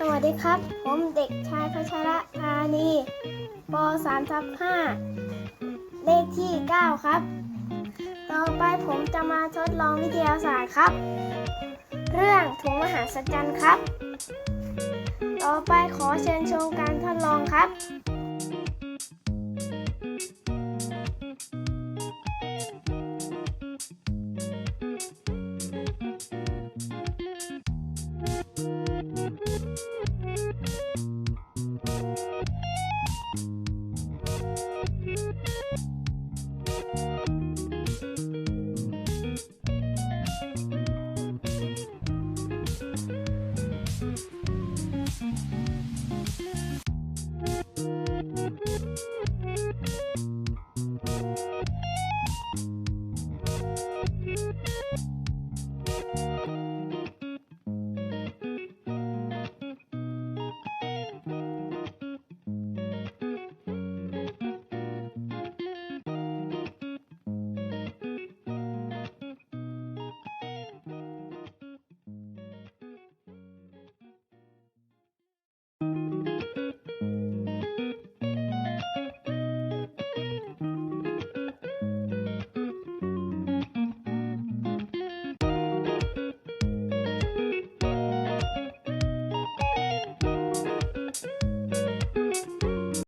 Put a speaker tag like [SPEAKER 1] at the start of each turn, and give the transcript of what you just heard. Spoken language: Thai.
[SPEAKER 1] สวัสดีครับ ผมเด็กชายพัชระธานีป .3 ทับ5เลขที่ 9 ครับ ต่อไปผมจะมาทดลองวิทยาศาสตร์ครับ เรื่องถุงมหาศจรรย์ครับ ต่อไปขอเชิญชมการทดลองครับ
[SPEAKER 2] Thank you.